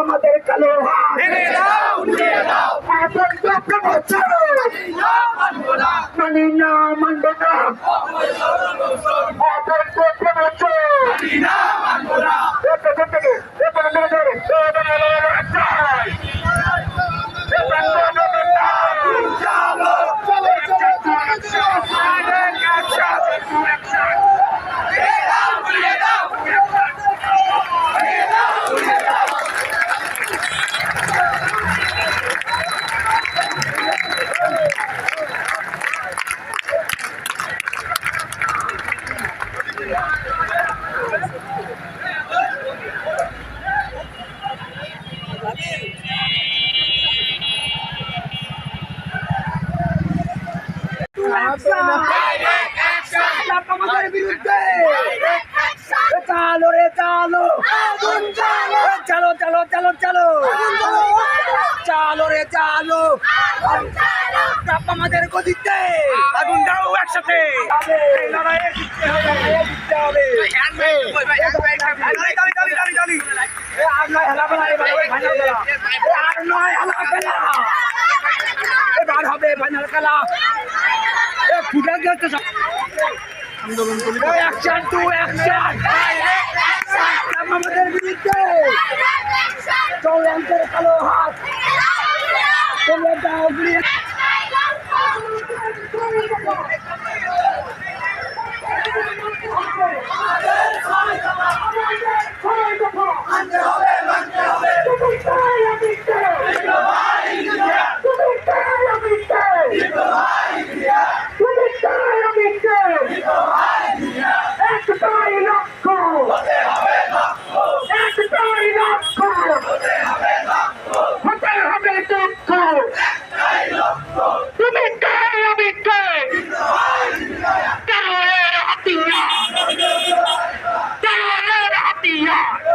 আমাদের কালো মানি নাম Africa! চালো রে চালো চালো আমাদের গদিতে আগুন একসাথে হবে আর নয় হেলা এবার হবে ফাইনাল খেলা। ফুটে গেছে সব। এ অ্যাকশন টু অ্যাকশন আমাদের বিরুদ্ধে Yard.